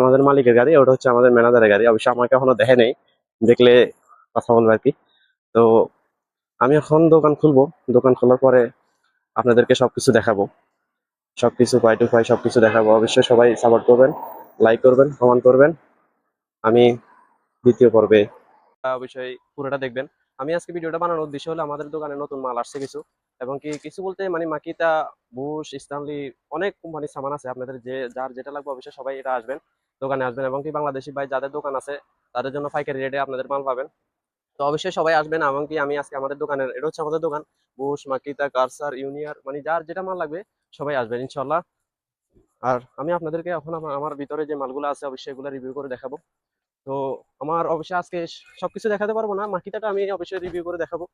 আমাদের মালিকের গাড়ি, ওটা হচ্ছে আমাদের ম্যানেজারের গাড়ি। অবশ্যই আমাকে এখনও দেখে নেই, দেখলে কথা বলব আর কি। তো আমি এখন দোকান খুলবো। দোকান খোলার পরে আপনাদেরকে সবকিছু দেখাবো। সবকিছু পাই টু পাই সবকিছু দেখাবো। অবশ্যই সবাই সাপোর্ট করবেন লাইক করবেন কমেন্ট করবেন। আমি দ্বিতীয় পর্বে অবশ্যই পুরোটা দেখবেন। আমি আজকে ভিডিওটা বানানোর উদ্দেশ্য হলো আমাদের দোকানে নতুন মাল আসছে কিছু। এবং কি কিছু বলতে মানে মাকিতা, বুশ স্টানলি অনেক কোম্পানির সামান আছে আপনাদের যে, যার যেটা লাগবে অবশ্যই সবাই এটা আসবেন, দোকানে আসবেন এবং কি বাংলাদেশি ভাই যাদের দোকান আছে, তাদের জন্য পাইকারি রেটে আপনাদের মাল পাবেন। তো অবশ্যই সবাই আসবেন এবং কি আমি আজকে আমাদের দোকানের, এটা হচ্ছে আমাদের দোকান, বুশ, মাকিতা, কারসার, ইউনিয়ার মানে যার যেটা মাল লাগবে সবাই আসবেন ইনশাল্লাহ আর আমি আপনাদেরকে এখন আমার ভিতরে যে মালগুলো আছে অবশ্যই এগুলো রিভিউ করে দেখাবো। তো আমার অবশ্যই আজকে সবকিছু দেখাতে পারব না, মাকিতাটা আমি অবশ্যই রিভিউ করে দেখাবো।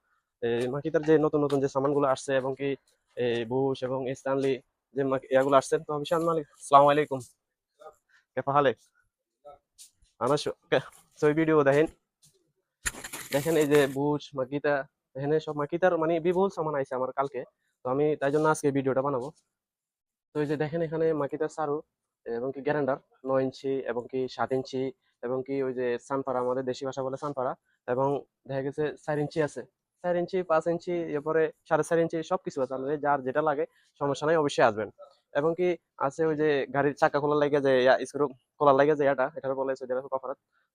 মাকিতার যে নতুন নতুন যে সামানগুলো আসছে এবং কি বুশ এবং স্টানলি যে ইয়াগুলো আসছে, তো আমি মালিক সালাম আলাইকুম। কেফা হালে? সই ভিডিও দেখেন। দেখেন এই যে বুশ, মাকিতা এখানে সব মাকিতার মানে বিপুল সামান আইছে আমার কালকে, তো আমি তাই জন্য আজকে ভিডিওটা বানাবো। তো এই যে দেখেন এখানে মাকিতার সারু এবং কি গ্যারান্ডার, নয় ইঞ্চি এবং কি সাত ইঞ্চি এবং কি ওই যে সানপাড়া আমাদের দেশি ভাষা বলে সানপাড়া এবং দেখা গেছে চার ইঞ্চি আছে। চার ইঞ্চি, পাঁচ ইঞ্চি, এরপরে সাড়ে চার ইঞ্চি সবকিছু আছে আপনাদের যার যেটা লাগে, সমস্যা নাই, অবশ্যই আসবেন। এবং কি আছে ওই যে গাড়ির চাকা খোলার লাগে যে স্ক্রু খোলার লাগে যে এটা এটা বলে সৌদি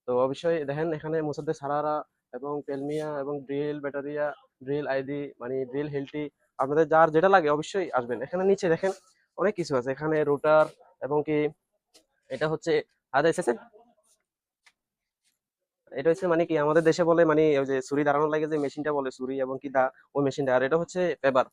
তো অবশ্যই দেখেন, এখানে মুসাদ্দে সারারা এবং পেলমিয়া এবং ড্রিল ব্যাটারিয়া ড্রিল আইডি মানে ড্রিল হেলটি আপনাদের যার যেটা লাগে অবশ্যই আসবেন। এখানে নিচে দেখেন, অনেক কিছু আছে। এখানে রুটার এবং কি, এটা হচ্ছে আদা এসেছে? এটা হচ্ছে মানে কি, আমাদের দেশে বলে মানে ওই যে ছুরি দাঁড়ানোর লাগে যে মেশিনটা বলে, ছুরি এবং কি দা, ওই মেশিনটা। আর এটা হচ্ছে পেপার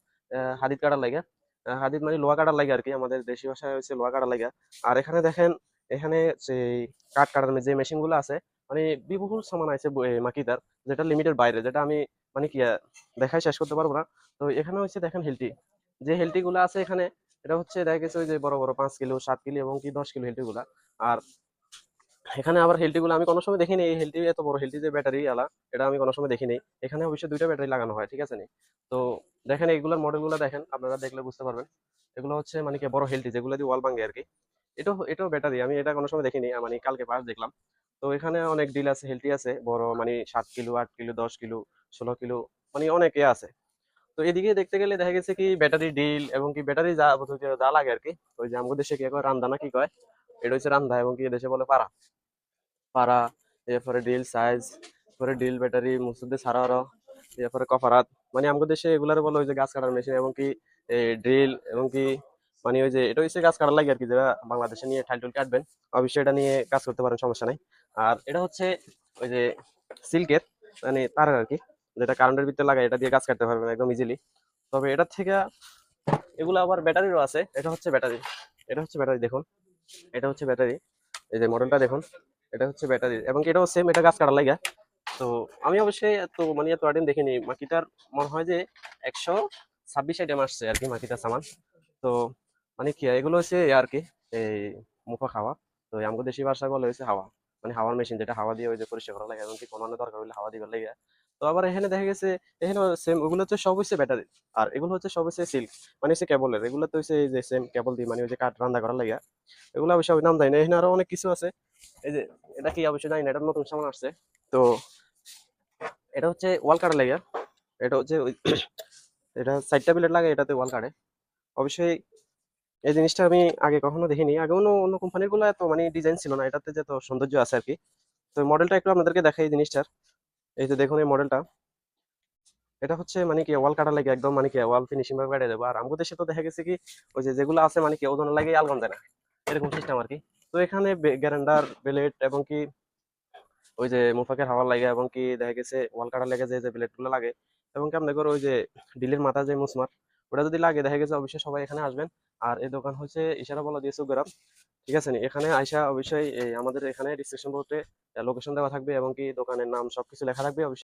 হাদিদ কাটার লাগে। হাদিদ মানে লোহা কাটার লাগে আর কি আমাদের দেশি ভাষায় হচ্ছে লোহা কাটার লাগে। আর এখানে দেখেন, এখানে সেই কাঠ কাটার যে মেশিনগুলো আছে মানে বিপুল সামান আছে মাকিদার যেটা লিমিটের বাইরে, যেটা আমি মানে কি দেখাই শেষ করতে পারব না। তো এখানে হচ্ছে দেখেন হেলটি, যে হেলটি গুলো আছে এখানে, এটা হচ্ছে দেখা গেছে ওই যে বড় বড় পাঁচ কিলো, সাত কিলো এবং কি দশ কিলো হেলটি গুলা আর এখানে আবার হেলটি গুলো, আমি কোনো সময় দেখিনি এই হেলটি এত বড় হেলটি যে ব্যাটারি আলা, এটা আমি কোনো সময় দেখিনি। এখানে অবশ্যই দুইটা ব্যাটারি লাগানো হয়, ঠিক আছে নি? তো দেখেন এইগুলোর মডেলগুলো দেখেন, আপনারা দেখলে বুঝতে পারবেন। এগুলো হচ্ছে মানে কি বড় হেলটি যেগুলো দিয়ে ওয়াল ভাঙে আর কি। এটা এটাও ব্যাটারি আমি এটা কোনো সময় দেখিনি মানে কালকে পাশ দেখলাম। তো এখানে অনেক ডিল আছে হেলটি আছে, বড় মানে সাত কিলো, আট কিলো, দশ কিলো, ষোলো কিলো মানে অনেক এ আছে। তো এদিকে দেখতে গেলে দেখা গেছে কি ব্যাটারি ডিল এবং কি ব্যাটারি যা যা লাগে আর কি, ওই যে আমাদের দেশে কি কয় রান্দা কি কয়? এটা হচ্ছে রান্দা এবং কি দেশে বলে পারা পারা এরপরে ডিল সাইজ পরে ডিল ব্যাটারি, মুসুদ্দে সারারো এরপরে কফারাত। মানে আমাদের দেশে এগুলার বলে ওই যে গাছ কাটার মেশিন এবং কি ড্রিল এবং কি মানে ওই যে এটা হচ্ছে গাছ কাটার লাগে আর কি যারা বাংলাদেশে নিয়ে ঠাইল টুল কাটবেন, অবশ্যই এটা নিয়ে কাজ করতে পারেন, সমস্যা নাই। আর এটা হচ্ছে ওই যে সিল্কের মানে তারের আর কি যেটা কারেন্টের ভিতরে লাগায় এটা দিয়ে গাছ কাটতে পারবেন একদম ইজিলি তবে এটার থেকে এগুলো আবার ব্যাটারিরও আছে, এটা হচ্ছে ব্যাটারি। এটা হচ্ছে ব্যাটারি, দেখুন। এটা হচ্ছে ব্যাটারি এই যে মডেলটা দেখুন, এটা হচ্ছে ব্যাটারি এবং এটাও সেম এটা গাছ কাটার লাগা তো আমি অবশ্যই এত মানে এত আইটেম দেখিনি। মাকিটার মনে হয় যে একশো ছাব্বিশ আইটেম আসছে আর কি মাকিটার সামান। তো মানে কি, এগুলো হচ্ছে আর কি, এই মুখা খাওয়া তো আমাদের দেশি ভাষা বলে হচ্ছে হাওয়া। মানে হাওয়ার মেশিন যেটা হাওয়া দিয়ে ওই যে পরিষ্কার করা লাগে। এবং কি কোনো দরকার হলে হাওয়া দিবার লাগে তো আবার এখানে দেখা গেছে, এখানে সেম ওগুলো হচ্ছে সব হচ্ছে ব্যাটারি আর এগুলো হচ্ছে সব হচ্ছে সিল্ক মানে হচ্ছে কেবলের এগুলো তো হচ্ছে যে সেম কেবল দিয়ে মানে ওই যে কাঠ রান্না করার লাগে এগুলো অবশ্যই নাম দেয় না, এখানে আরও অনেক কিছু আছে, এই যে এটা কি অবশ্যই জানি না, এটা নতুন সামান আসছে, তো এটা হচ্ছে ওয়াল কাটার লাগে এটা হচ্ছে এটা সাইডটা প্লেট লাগে এটাতে ওয়াল কাটে অবশ্যই এই জিনিসটা আমি আগে কখনো দেখিনি, আগে অন্য অন্য কোম্পানিরগুলো এত মানে ডিজাইন ছিল না, এটাতে যে তো সৌন্দর্য আছে আর কি, তো মডেলটা একটু আপনাদেরকে দেখাই এই জিনিসটার এই যে দেখুন এই মডেলটা এটা হচ্ছে মানে কি ওয়াল কাটার লাগে একদম মানে কি ওয়াল ফিনিশিং ভাবে কাটে দেবো। আর আমাদের দেশে তো দেখা গেছে কি, ওই যে যেগুলো আছে মানে কি ওজন লাগে আলগাম দেয় না। এরকম সিস্টেম আর কি। তো এখানে গ্যারান্ডার বেলেট এবং কি ওই যে মুফাকের হাওয়ার লাগে এবং কি দেখা গেছে ওয়াল কাটার লাগে যে যে ব্লেডগুলো লাগে। এবং কি আপনাদের ওই যে ডিলের মাথা যে মুসমার, ওটা যদি লাগে দেখা গেছে অবশ্যই সবাই এখানে আসবেন। আর এই দোকান হচ্ছে ইশারা বলা দিয়েছে গ্রাম। ঠিক আছে এখানে আইসা অবশ্যই আমাদের এখানে ডিসক্রিপশন বোর্ডে লোকেশন দেওয়া থাকবে এবং কি দোকানের নাম সবকিছু লেখা থাকবে। অবশ্যই